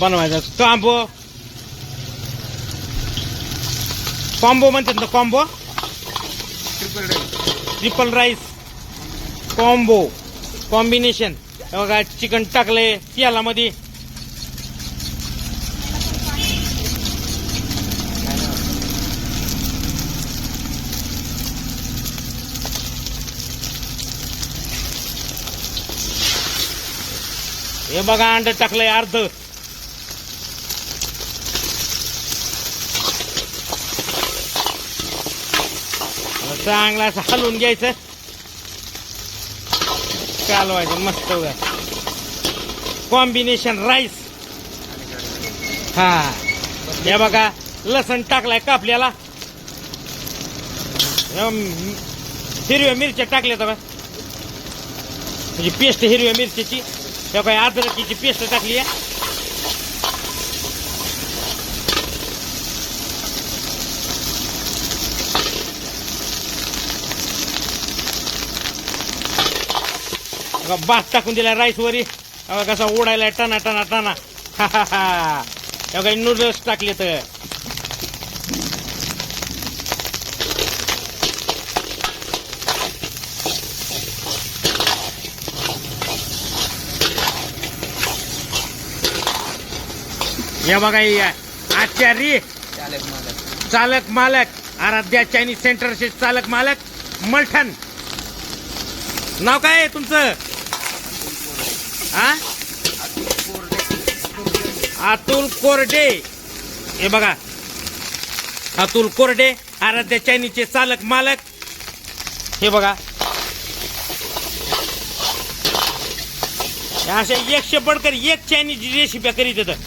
बनवायचा combo combo म्हणतात ना combo triple rice triple rice combo combination बघा चिकन टाकलंय तेलामध्ये. हे बघा अंड टाकलंय अर्ध. चांगला असं हलवून घ्यायचं. कालवायचं मस्त कॉम्बिनेशन राईस हा. हे बघा लसण टाकलाय कापल्याला. हिरव्या मिरच्या टाकल्या तर म्हणजे पेस्ट हिरव्या मिरच्याची हे काय अद्रकीची पेस्ट टाकली आहे. भात टाकून दिला राईस वरी. बघा कसा उडायला टना टना टना हा हा हा. नूडल्स टाकले तर या बघा आचार्य चालक मालक. आराध्या चायनीज सेंटरचे चालक मालक. मलठण. नाव काय आहे तुमचं? हा अतुल कोरडे. हे बघा. अतुल कोरडे आराध्या चायनीजचे चालक मालक. हे बघा. अशा एकशे बडकर एक चायनीज रेसिपी करीत येतं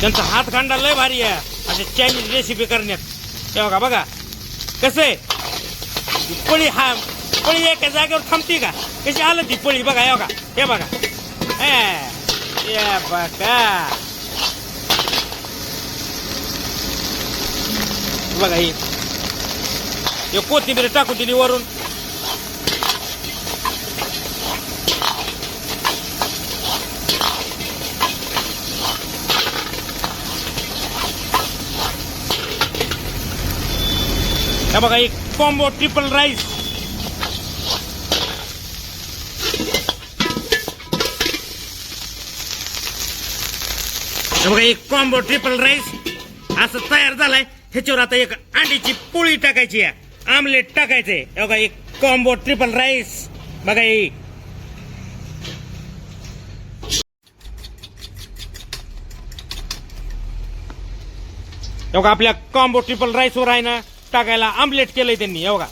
त्यांचा हातखंडा लय भारी आहे. अशा चायनीज रेसिपी करण्यात. हे बघा बघा. कसं आहे? पळी हा पळी एका जागेवर थांबते का? कशी आलं ती पळी बघा हे बघा हे बघा हे, बघा बघा ही हे कोथिंबीर टाकून दिली वरून हे बघा एक कॉम्बो ट्रिपल राईस हे बघा एक कॉम्बो ट्रिपल राईस असं तयार झालाय. ह्याच्यावर आता एक अंडीची पोळी टाकायची आहे. आमलेट टाकायचंय बघा एक कॉम्बो ट्रिपल राईस बघा ही. बघा आपल्या कॉम्बो ट्रिपल राईसवर आहे ना टाकायला आमलेट केलंय त्यांनी. हे बघा.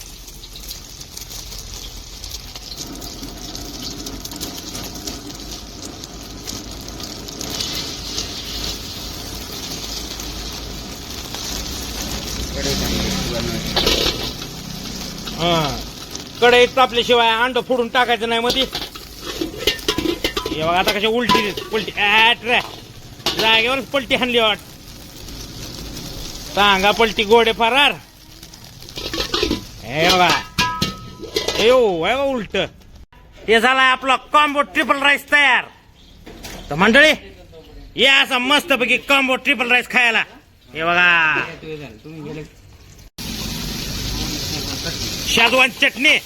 कढईत तापल्याशिवाय अंड फोडून टाकायचं नाही मध्ये हे बघा आता कशा उलटी उलटी. ॲट रे जागेवरच पलटी हाणली वाट. सांगा पलटी गोडे फरार. हे बघा. येऊ हो, बघा उलट. हे झालाय आपला कॉम्बो ट्रिपल राईस तयार. तर मंडळी या असा मस्तपैकी कॉम्बो ट्रिपल राईस खायला. हे बघा. तुम्ही शाजवान चटणी.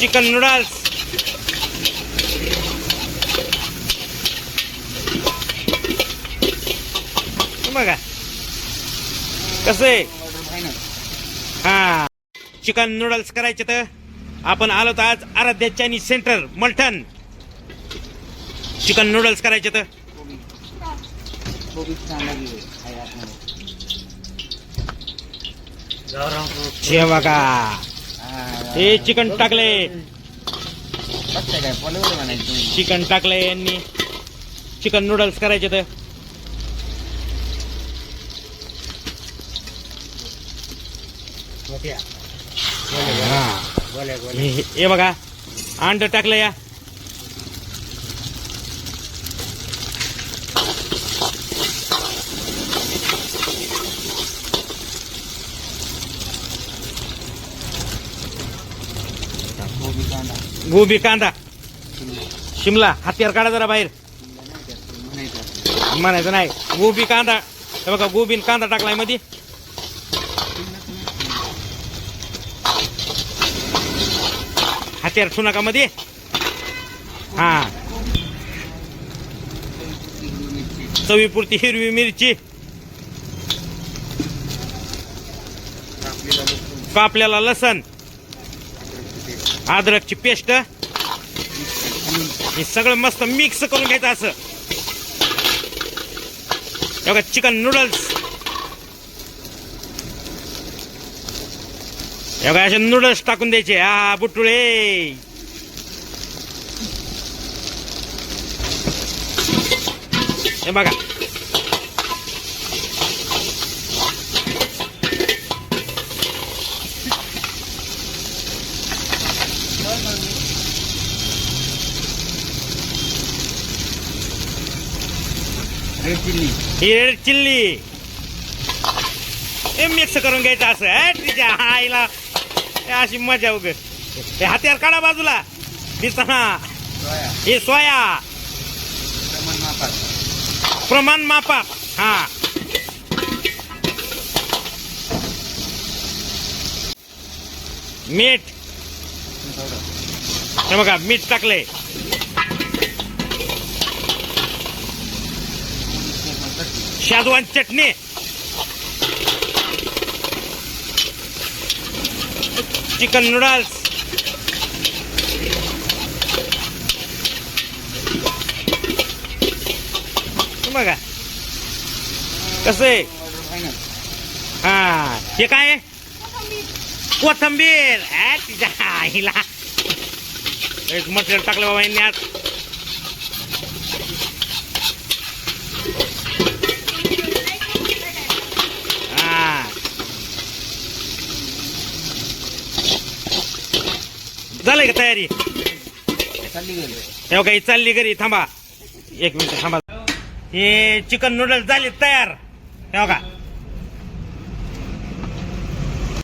चिकन नूडल्स बघा. कसं आहे? हा. चिकन नूडल्स करायचे तर आपण आलो तर आज Aaradhya Chinese centre Malthan. Chicken noodles करायचे तर. हे बघा हा, हे चिकन टाकले. बघताय काय पॉलीवर म्हणायचं तुम्ही. चिकन टाकलंय यांनी. चिकन नूडल्स करायचे तर. हे बघा. अंड टाकलं या. गोबी कांदा. शिमला हत्यार काढा जरा बाहेर. म्हणायचं नाही. गोबी कांदा. हे बघा गोबीन कांदा टाकलायमध्ये हत्यार ठेवू नका मध्ये हा. चवीपुरती हिरवी मिरची. कापलेला लसूण कापल्याला लसण. अद्रकची पेस्ट. पेस्ट हे सगळं मस्त मिक्स करून घ्यायचं असं. बघा चिकन नूडल्स बघा असे नूडल्स टाकून द्यायचे. हा बुटुळे. हे बघा. रेड चिल्ली ही रेड चिल्ली हे मिक्स करून घ्यायचं असं. हे तिच्या आईला. हे अशी मजा उग हे हत्यार काढा बाजूला. सोया. हे सोया. प्रमाण मापा. हा. मीठ. हे बघा मीठ टाकले शादवान चटणी. चिकन नूडल्स बघा. कसं आहे? हा हे काय कोथंबीर. आ, तिच्या आईला. एक मटेरियल टाकलं बाबा यांनी आज. झालंय का तयारी? हे काही चालली घरी. थांबा. एक मिनिट थांबा. हे चिकन नूडल्स झाले तयार. हे बघा.